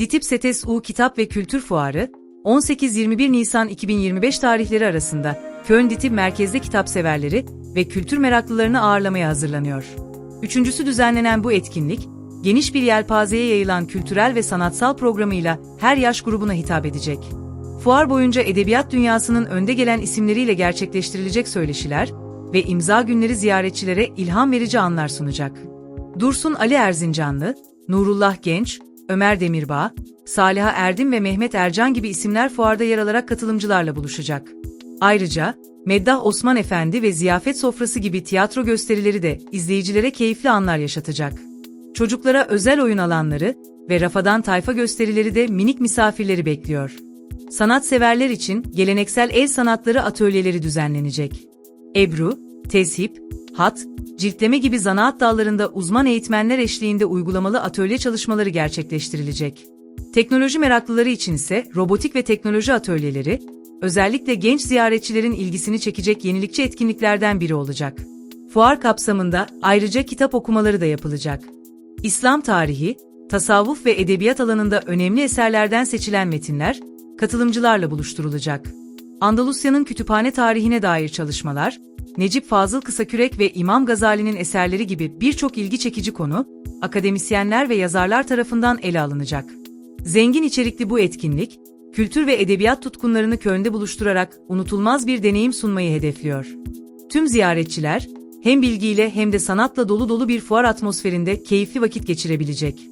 DİTİB SETES U Kitap ve Kültür Fuarı, 18-21 Nisan 2025 tarihleri arasında Köln DİTİB merkezde kitapseverleri ve kültür meraklılarını ağırlamaya hazırlanıyor. Üçüncüsü düzenlenen bu etkinlik, geniş bir yelpazeye yayılan kültürel ve sanatsal programıyla her yaş grubuna hitap edecek. Fuar boyunca edebiyat dünyasının önde gelen isimleriyle gerçekleştirilecek söyleşiler ve imza günleri ziyaretçilere ilham verici anlar sunacak. Dursun Ali Erzincanlı, Nurullah Genç, Ömer Demirbağ, Saliha Erdim ve Mehmet Ercan gibi isimler fuarda yer alarak katılımcılarla buluşacak. Ayrıca, Meddah Osman Efendi ve Ziyafet Sofrası gibi tiyatro gösterileri de izleyicilere keyifli anlar yaşatacak. Çocuklara özel oyun alanları ve rafadan tayfa gösterileri de minik misafirleri bekliyor. Sanatseverler için geleneksel el sanatları atölyeleri düzenlenecek. Ebru, tezhip, hat, ciltleme gibi zanaat dallarında uzman eğitmenler eşliğinde uygulamalı atölye çalışmaları gerçekleştirilecek. Teknoloji meraklıları için ise robotik ve teknoloji atölyeleri, özellikle genç ziyaretçilerin ilgisini çekecek yenilikçi etkinliklerden biri olacak. Fuar kapsamında ayrıca kitap okumaları da yapılacak. İslam tarihi, tasavvuf ve edebiyat alanında önemli eserlerden seçilen metinler, katılımcılarla buluşturulacak. Andalusya'nın kütüphane tarihine dair çalışmalar, Necip Fazıl Kısakürek ve İmam Gazali'nin eserleri gibi birçok ilgi çekici konu, akademisyenler ve yazarlar tarafından ele alınacak. Zengin içerikli bu etkinlik, kültür ve edebiyat tutkunlarını Köln'de buluşturarak unutulmaz bir deneyim sunmayı hedefliyor. Tüm ziyaretçiler, hem bilgiyle hem de sanatla dolu dolu bir fuar atmosferinde keyifli vakit geçirebilecek.